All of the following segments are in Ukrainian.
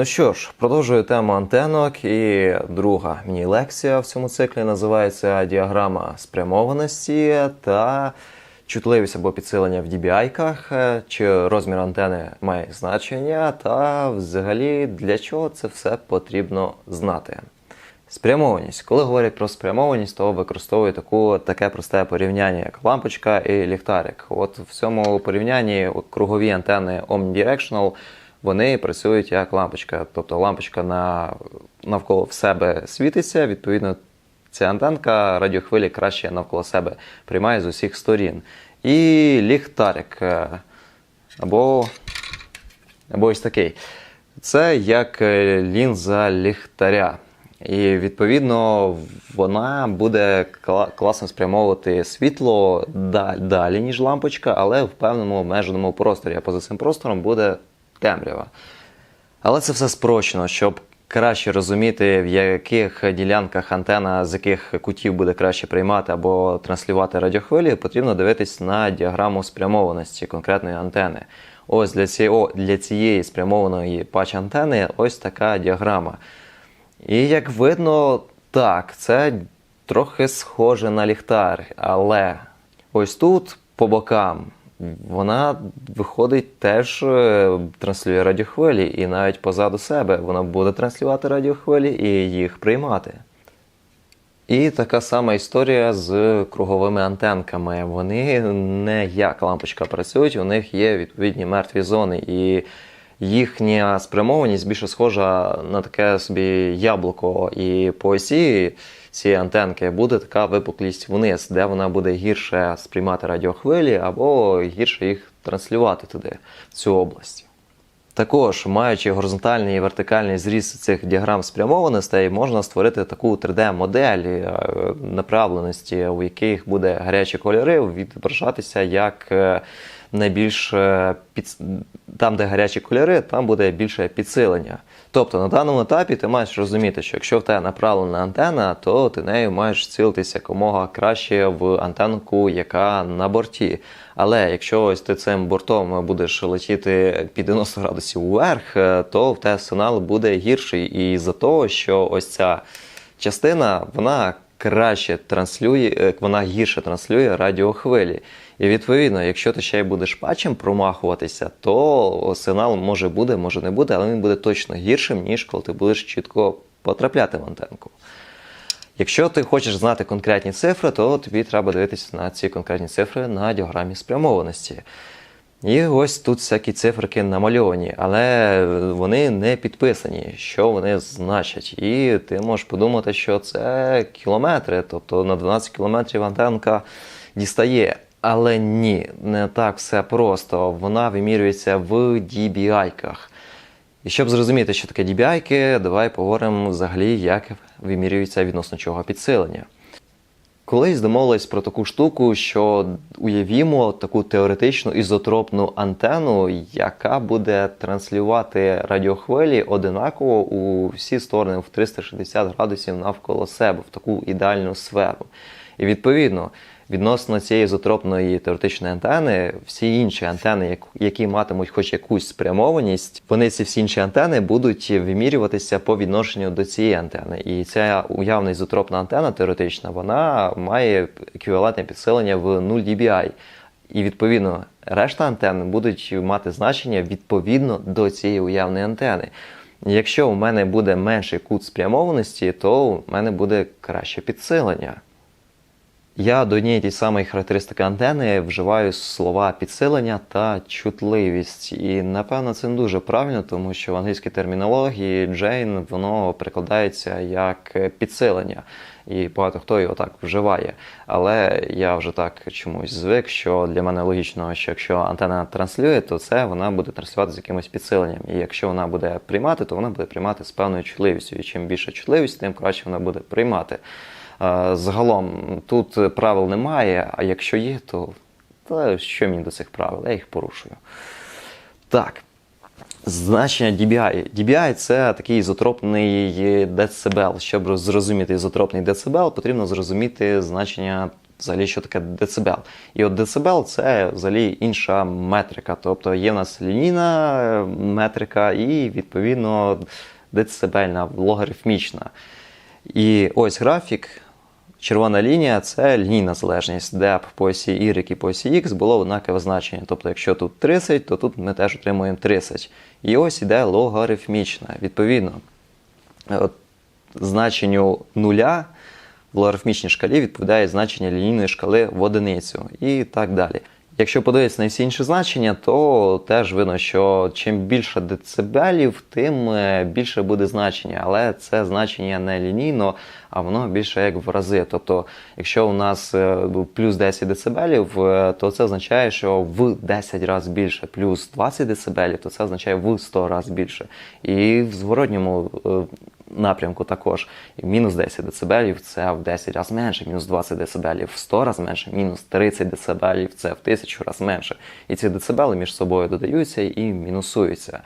Ну що ж, продовжую тему антенок, і друга міні-лекція в цьому циклі називається Діаграма спрямованості та чутливість або підсилення в DBI-ках, е, чи розмір антени має значення, та взагалі для чого це все потрібно знати. Спрямованість. Коли говорять про спрямованість, то використовують таку, таке просте порівняння, як лампочка і ліхтарик. От в цьому порівнянні кругові антени Omnidirectional вони працюють як лампочка. Тобто лампочка на, навколо в себе світиться, відповідно, ця антенка радіохвилі краще навколо себе приймає з усіх сторін. І ліхтарик е, або, або ось такий. Це як е, лінза ліхтаря. І відповідно вона буде класно спрямовувати світло далі, ніж лампочка, але в певному обмеженому просторі. А поза цим простором буде темрява. Але це все спрощено, щоб краще розуміти, в яких ділянках антена, з яких кутів буде краще приймати або транслювати радіохвилі, потрібно дивитись на діаграму спрямованості конкретної антени. Ось для цієї, о, для цієї спрямованої патч антени ось така діаграма. І як видно, так, це трохи схоже на ліхтар, але ось тут по бокам вона виходить теж е, транслює радіохвилі, і навіть позаду себе вона буде транслювати радіохвилі і їх приймати. І така сама історія з круговими антенками. Вони не як лампочка працюють, у них є відповідні мертві зони, і їхня спрямованість більше схожа на таке собі яблуко. І по осі цієї антенки буде така випуклість вниз, де вона буде гірше сприймати радіохвилі або гірше їх транслювати туди, в цю область. Також, маючи горизонтальний і вертикальний зріз цих діаграм спрямованостей, можна створити таку 3D-модель е, направленості, у яких буде гарячі кольори відображатися як е, найбільш е, під... там, де гарячі кольори, там буде більше підсилення. Тобто на даному етапі ти маєш розуміти, що якщо в тебе направлена антена, то ти нею маєш цілитися якомога краще в антенку, яка на борті. Але якщо ось ти цим бортом будеш летіти під 90 градусів вверх, е, то в тебе сигнал буде гірший. І за того, що ось ця частина вона краще транслює, е, вона гірше транслює радіохвилі. І відповідно, якщо ти ще й будеш патчем промахуватися, то сигнал може буде, може не буде, але він буде точно гіршим, ніж коли ти будеш чітко потрапляти в антенку. Якщо ти хочеш знати конкретні цифри, то тобі треба дивитися на ці конкретні цифри на діаграмі спрямованості. І ось тут всякі циферки намальовані, але вони не підписані, що вони значать. І ти можеш подумати, що це кілометри, тобто на 12 кілометрів антенка дістає. Але ні, не так все просто. Вона вимірюється в DBI-ках. І щоб зрозуміти, що таке DBI, давай поговоримо взагалі, як вимірюється відносно чого підсилення. Колись домовились про таку штуку, що уявімо таку теоретичну ізотропну антенну, яка буде транслювати радіохвилі одинаково у всі сторони в 360 градусів навколо себе, в таку ідеальну сферу. І відповідно, відносно цієї ізотропної теоретичної антени, всі інші антени, які матимуть хоч якусь спрямованість, вони ці всі інші антени будуть вимірюватися по відношенню до цієї антени. І ця уявна ізотропна антена теоретична, вона має еквівалентне підсилення в 0 dBi. І відповідно решта антен будуть мати значення відповідно до цієї уявної антени. Якщо у мене буде менший кут спрямованості, то у мене буде краще підсилення. Я до однієї тієї самої характеристики антени вживаю слова підсилення та чутливість. І напевно це не дуже правильно, тому що в англійській термінології Джейн воно перекладається як підсилення. І багато хто його так вживає. Але я вже так чомусь звик, що для мене логічно, що якщо антена транслює, то це вона буде транслювати з якимось підсиленням. І якщо вона буде приймати, то вона буде приймати з певною чутливістю. І чим більше чутливість, тим краще вона буде приймати. Е, Загалом тут правил немає, а якщо є, то, то що мені до цих правил? Я їх порушую. Так. Значення DBI. DBI – це такий ізотропний децибел. Щоб зрозуміти ізотропний децибел, потрібно зрозуміти значення взагалі, що таке децибел. І от децибел це взагалі інша метрика. Тобто є в нас лінійна е, метрика і, відповідно, децибельна, логарифмічна. І ось графік. Червона лінія це лінійна залежність, де б по осі Y і по осі X було однакове значення. Тобто, якщо тут 30, то тут ми теж отримуємо 30. І ось іде логарифмічна. Відповідно, от, значенню нуля в логарифмічній шкалі відповідає значення лінійної шкали в одиницю і так далі. Якщо подивитися на всі інші значення, то теж видно, що чим більше децибелів, тим е, більше буде значення. Але це значення не лінійно, а воно більше як в рази. Тобто, якщо у нас е, плюс 10 децибелів, е, то це означає, що в 10 разів більше, плюс 20 децибелів, то це означає в 100 разів більше. І в зворотньому напрямку також. Мінус 10 дБ це в 10 разів менше, мінус 20 дБ в 100 разів менше, мінус 30 дБ це в 1000 разів менше. І ці децибели між собою додаються і мінусуються.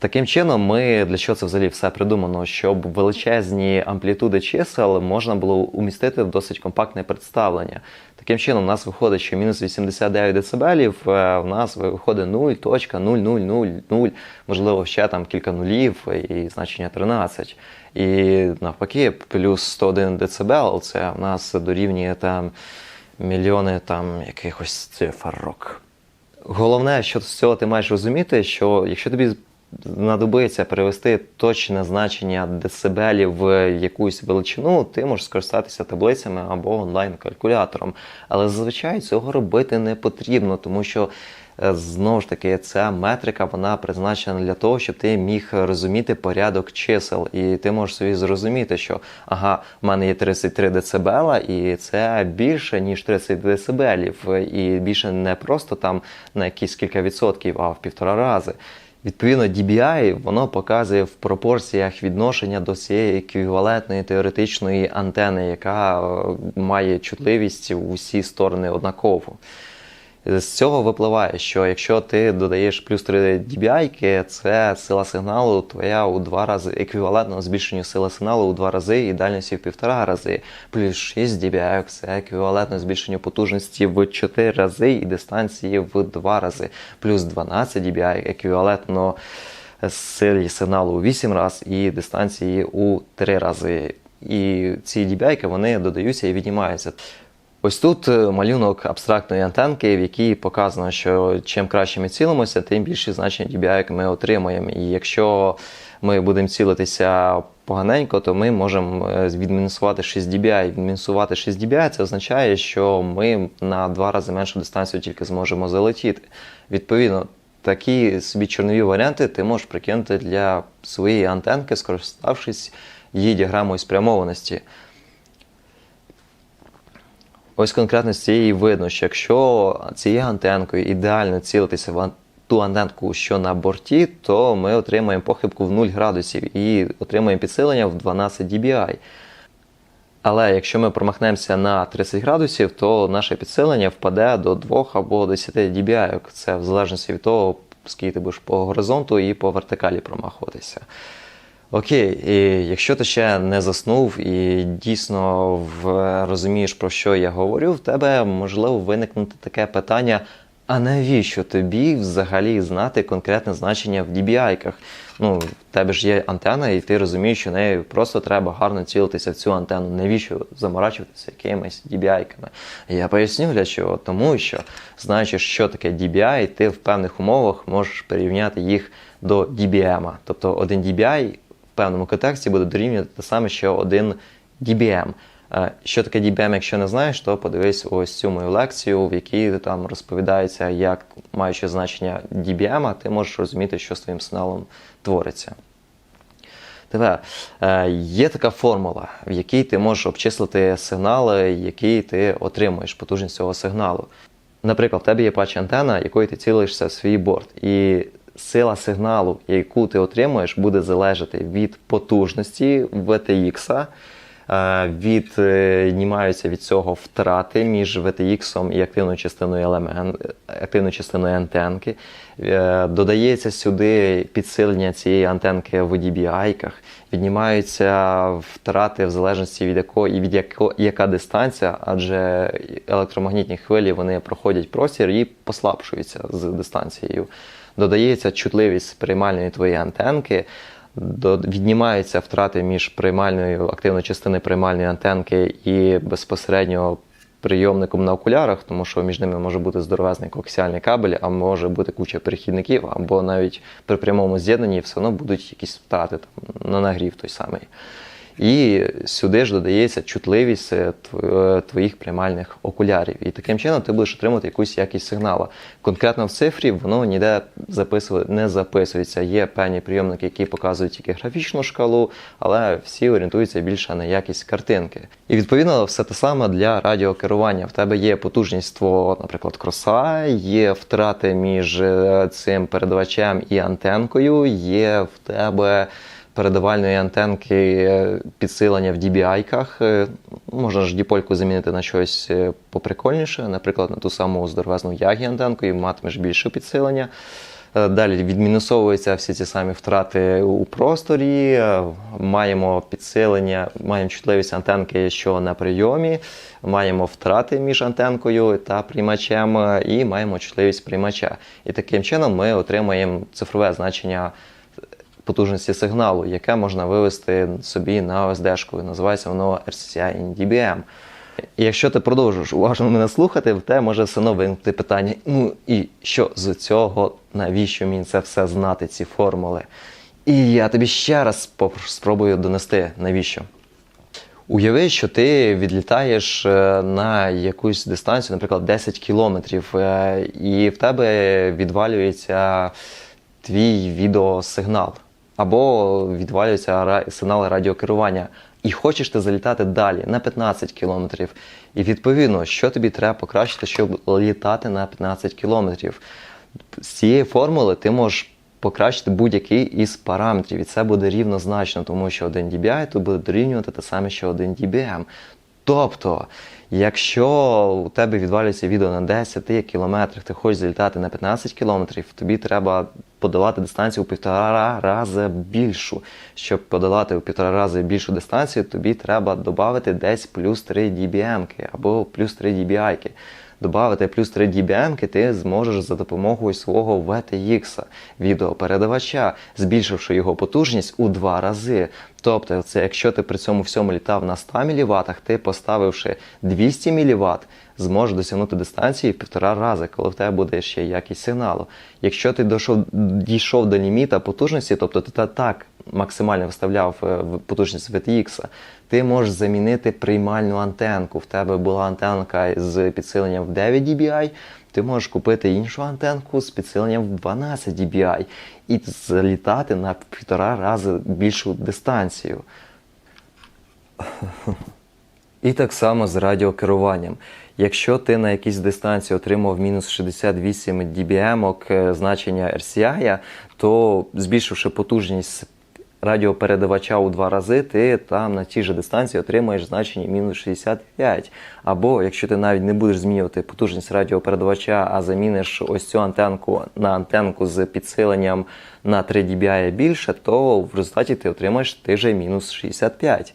Таким чином, ми для чого це взагалі все придумано, щоб величезні амплітуди чисел можна було умістити в досить компактне представлення. Таким чином, у нас виходить, що мінус 89 децибелів, е, в нас виходить 0.0000, можливо, ще там кілька нулів і значення 13. І навпаки, плюс 101 децибел, це в нас дорівнює там мільйони там якихось цифрок. Головне, що з цього ти маєш розуміти, що якщо тобі знадобиться перевести точне значення децибелів в якусь величину, ти можеш скористатися таблицями або онлайн-калькулятором. Але зазвичай цього робити не потрібно, тому що. е, Знову ж таки, ця метрика вона призначена для того, щоб ти міг розуміти порядок чисел, і ти можеш собі зрозуміти, що ага, в мене є 33 децибела, і це більше ніж 30 децибелів, і більше не просто там на якісь кілька відсотків, а в півтора рази. Відповідно, DBI воно показує в пропорціях відношення до цієї еквівалентної теоретичної антени, яка е, має чутливість у всі сторони однаково. З цього випливає, що якщо ти додаєш плюс 3 dBi, це сила сигналу твоя у два рази еквівалентно збільшенню сили сигналу у два рази і дальності в півтора рази. Плюс 6 dBi це еквівалентно збільшенню потужності в 4 рази і дистанції в 2 рази. Плюс 12 dBi еквівалентно силі сигналу у 8 разів і дистанції у 3 рази. І ці dBi вони додаються і віднімаються. Ось тут е, малюнок абстрактної антенки, в якій показано, що чим краще ми цілимося, тим більше значення DBI ми отримуємо. І якщо ми будемо цілитися поганенько, то ми можемо е, відмінусувати 6 dBi. Відмінусувати 6 dBi це означає, що ми на два рази меншу дистанцію тільки зможемо залетіти. Відповідно, такі собі чорнові варіанти ти можеш прикинути для своєї антенки, скориставшись її діаграмою спрямованості. Ось конкретно з цієї видно, що якщо цією антенкою ідеально цілитися в ту антенку, що на борті, то ми отримаємо похибку в 0 градусів і отримаємо підсилення в 12 dBi. Але якщо ми промахнемося на 30 градусів, то наше підсилення впаде до 2 або 10 dBi. Це в залежності від того, скільки ти будеш по горизонту і по вертикалі промахуватися. Окей, і якщо ти ще не заснув і дійсно в, розумієш, про що я говорю, в тебе можливо виникнути таке питання: а навіщо тобі взагалі знати конкретне значення в DBI-ках? Ну, в тебе ж є антена, і ти розумієш, що нею просто треба гарно цілитися в цю антенну. Навіщо заморачуватися якимись DBI-ками? Я поясню для чого. Тому що, знаючи, що таке DBI, ти в певних умовах можеш порівняти їх до DBM. Тобто один DBI певному контексті буде дорівнювати те саме, що один DBM. Е, Що таке DBM, якщо не знаєш, то подивись ось цю мою лекцію, в якій там розповідається, як маючи значення DBM, ти можеш розуміти, що з твоїм сигналом твориться. Тепер е, є така формула, в якій ти можеш обчислити сигнали, які ти отримуєш, потужність цього сигналу. Наприклад, в тебе є патч антена, якою ти цілишся в свій борт. І сила сигналу, яку ти отримуєш, буде залежати від потужності VTX, Е, Віднімаються від цього втрати між VTX і активною частиною елемент, активною частиною антенки. Е, Додається сюди підсилення цієї антенки в DBI-ках. Віднімаються втрати в залежності від якої від яко, яка дистанція, адже електромагнітні хвилі вони проходять простір і послабшуються з дистанцією. Додається чутливість приймальної твоєї антенки. Віднімаються втрати між приймальною активною частиною приймальної антенки і безпосередньо прийомником на окулярах, тому що між ними може бути здоровезний коаксіальний кабель, а може бути куча перехідників, або навіть при прямому з'єднанні все одно будуть якісь втрати там, на нагрів той самий. І сюди ж додається чутливість е, твоїх приймальних окулярів. І таким чином ти будеш отримати якусь якість сигналу. Конкретно в цифрі воно ніде записувати не записується. Є певні прийомники, які показують тільки графічну шкалу, але всі орієнтуються більше на якість картинки. І відповідно все те саме для радіокерування. В тебе є потужність твого, наприклад, кроса, є втрати між е, цим передавачем і антенкою, є в тебе передавальної антенки е, підсилення в DBI-ках. Е, Можна ж діпольку замінити на щось е, поприкольніше, наприклад, на ту саму здоровезну ягі антенку, і матимеш більше підсилення. Далі відмінусовуються всі ці самі втрати у просторі. Маємо підсилення, маємо чутливість антенки, що на прийомі, маємо втрати між антенкою та приймачем, і маємо чутливість приймача. І таким чином ми отримаємо цифрове значення потужності сигналу, яке можна вивести собі на OSD-шку. Називається воно RCI dBm. І якщо ти продовжуєш уважно мене слухати, в тебе може все одно виникнути питання: ну і що з цього, навіщо мені це все знати, ці формули? І я тобі ще раз спробую донести, навіщо. Уяви, що ти відлітаєш е, на якусь дистанцію, наприклад, 10 кілометрів, е, і в тебе відвалюється твій відеосигнал, або відвалюється сигнал радіокерування. І хочеш ти залітати далі на 15 кілометрів. І відповідно, що тобі треба покращити, щоб літати на 15 кілометрів. З цієї формули ти можеш покращити будь-який із параметрів, і це буде рівнозначно, тому що 1 dBi тут буде дорівнювати те саме, що 1 dBm. Тобто, якщо у тебе відвалюється відео на 10 кілометрах, ти хочеш залітати на 15 кілометрів, тобі треба подолати дистанцію у півтора рази більшу. Щоб подолати у півтора рази більшу дистанцію, тобі треба додати десь плюс 3 dBm або плюс 3 dBi. Добавити плюс 3 dBm ти зможеш за допомогою свого VTX відеопередавача, збільшивши його потужність у два рази. Тобто, це якщо ти при цьому всьому літав на 100 мВт, ти поставивши 200 мВт, зможеш досягнути дистанції в півтора рази, коли в тебе буде ще якість сигналу. Якщо ти дійшов, дійшов до ліміта потужності, тобто ти та- так максимально виставляв е, потужність VTX, ти можеш замінити приймальну антенку. В тебе була антенка з підсиленням в 9 dBi, ти можеш купити іншу антенку з підсиленням в 12 dBi і залітати на півтора рази більшу дистанцію. І так само з радіокеруванням. Якщо ти на якійсь дистанції отримав мінус 68 dBm е, значення RCI, то збільшивши потужність радіопередавача у два рази, ти там на тій же дистанції отримаєш значення мінус 65. Або якщо ти навіть не будеш змінювати потужність радіопередавача, а заміниш ось цю антенку на антенку з підсиленням на 3 dBi більше, то в результаті ти отримаєш ти же мінус 65.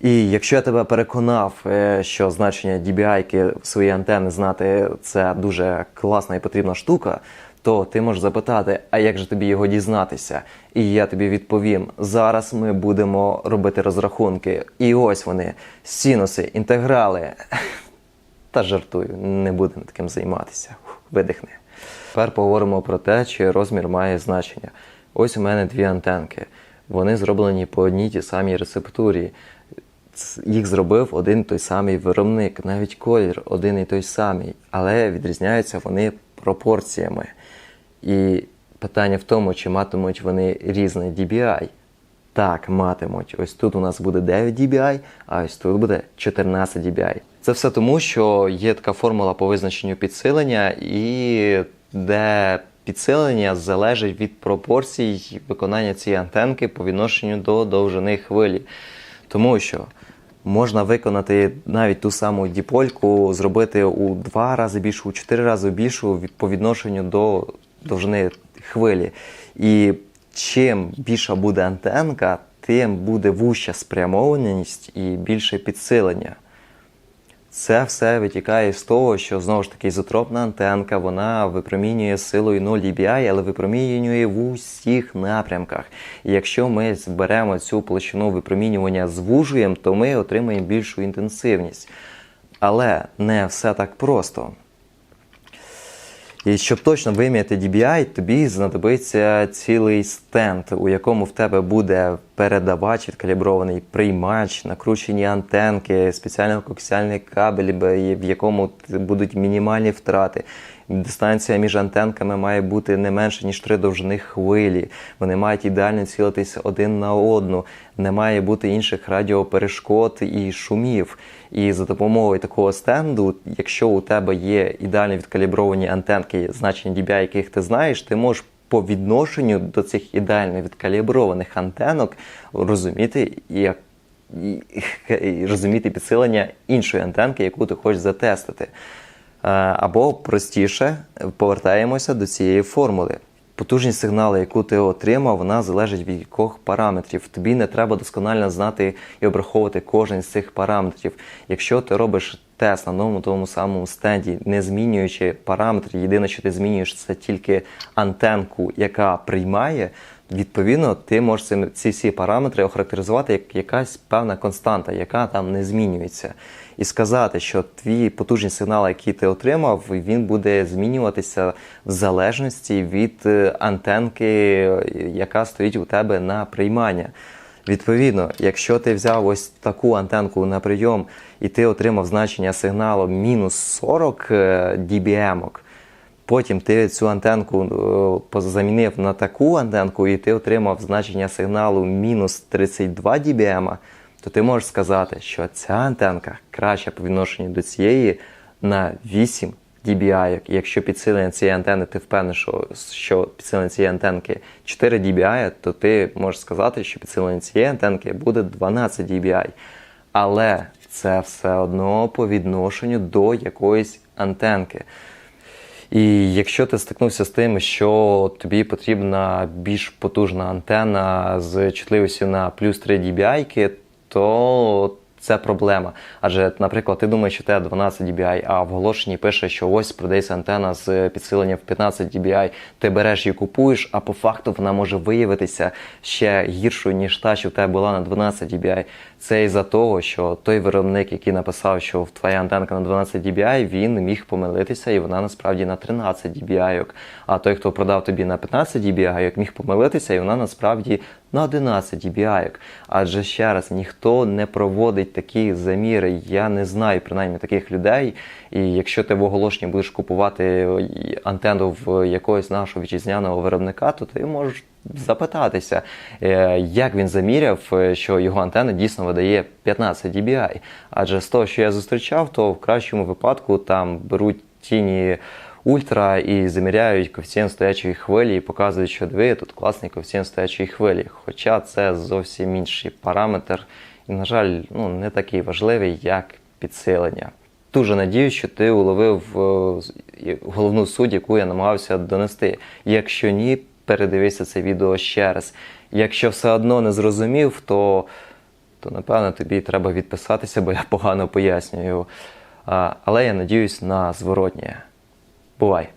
І якщо я тебе переконав, е, що значення DBI свої антени знати це дуже класна і потрібна штука, то ти можеш запитати, а як же тобі його дізнатися? І я тобі відповім: зараз ми будемо робити розрахунки. І ось вони: синуси, інтеграли. Та жартую, не будемо таким займатися. Видихни. Тепер поговоримо про те, чи розмір має значення. Ось у мене дві антенки. Вони зроблені по одній тій самій рецептурі. Їх зробив один той самий виробник, навіть колір один і той самий, але відрізняються вони пропорціями. І питання в тому, чи матимуть вони різний DBI. Так, матимуть. Ось тут у нас буде 9 dBi, а ось тут буде 14 dBi. Це все тому, що є така формула по визначенню підсилення, і де підсилення залежить від пропорцій виконання цієї антенки по відношенню до довжини хвилі. Тому що Можна виконати навіть ту саму діпольку, зробити у два рази більшу, у чотири рази більшу по відношенню до довжини хвилі. І чим більша буде антенка, тим буде вуща спрямованість і більше підсилення. Це все витікає з того, що знову ж таки ізотропна антенка вона випромінює силою 0 dBi, але випромінює в усіх напрямках. І якщо ми зберемо цю площину випромінювання, звужуємо, то ми отримаємо більшу інтенсивність. Але не все так просто. І щоб точно виміряти DBI, тобі знадобиться цілий стенд, у якому в тебе буде передавач відкалібрований приймач, накручені антенки, спеціальний коаксіальний кабель, бе- в якому будуть мінімальні втрати. Дистанція між антенками має бути не менше, ніж три довжини хвилі. Вони мають ідеально цілитися один на одну. Не має бути інших радіоперешкод і шумів. І за допомогою такого стенду, якщо у тебе є ідеально відкалібровані антенки, значення DBI, яких ти знаєш, ти можеш по відношенню до цих ідеально відкаліброваних антенок розуміти, як і, і розуміти підсилення іншої антенки, яку ти хочеш затестити. Е, Або простіше повертаємося до цієї формули. Потужність сигналу, яку ти отримав, вона залежить від яких параметрів. Тобі не треба досконально знати і обраховувати кожен з цих параметрів. Якщо ти робиш тест на новому тому самому стенді, не змінюючи параметри, єдине, що ти змінюєш, це тільки антенку, яка приймає. Відповідно, ти можеш ці всі параметри охарактеризувати як якась певна константа, яка там не змінюється. І сказати, що твій потужний сигнал, який ти отримав, він буде змінюватися в залежності від е, антенки, е, яка стоїть у тебе на приймання. Відповідно, якщо ти взяв ось таку антенку на прийом і ти отримав значення сигналу мінус 40 е, dBm, Потім ти цю антенку е, замінив на таку антенку, і ти отримав значення сигналу мінус 32 dBm, то ти можеш сказати, що ця антенка краща по відношенню до цієї на 8 dBi. Якщо підсилення цієї антени, ти впевнений, що, що підсилення цієї антенки 4 dBi, то ти можеш сказати, що підсилення цієї антенки буде 12 dBi. Але це все одно по відношенню до якоїсь антенки. І якщо ти стикнувся з тим, що тобі потрібна більш потужна антена з чутливістю на плюс 3 dBi, то це проблема. Адже, наприклад, ти думаєш, що тебе 12 dBi, а в оголошенні пише, що ось продається антена з підсиленням в 15 dBi, ти береш і купуєш, а по факту вона може виявитися ще гіршою, ніж та, що в тебе була на 12 dBi. Це із-за того, що той виробник, який написав, що твоя антенка на 12 dBi, він міг помилитися, і вона насправді на 13 dBi. А той, хто продав тобі на 15 dBi, міг помилитися, і вона насправді на 11 dBi. Адже ще раз, ніхто не проводить такі заміри. Я не знаю принаймні таких людей. І якщо ти в оголошенні будеш купувати антенну в якогось нашого вітчизняного виробника, то ти можеш запитатися, е, як він заміряв, е, що його антенна дійсно видає 15 dBi. Адже з того, що я зустрічав, то в кращому випадку там беруть тіні ультра і заміряють коефіцієнт стоячої хвилі і показують, що диви, тут класний коефіцієнт стоячої хвилі. Хоча це зовсім інший параметр, і, на жаль, ну, не такий важливий, як підсилення. Дуже надіюсь, що ти уловив е, головну суть, яку я намагався донести. Якщо ні, передивися це відео ще раз. Якщо все одно не зрозумів, то, то напевно тобі треба відписатися, бо я погано пояснюю. Але я надіюсь на зворотнє. Бувай!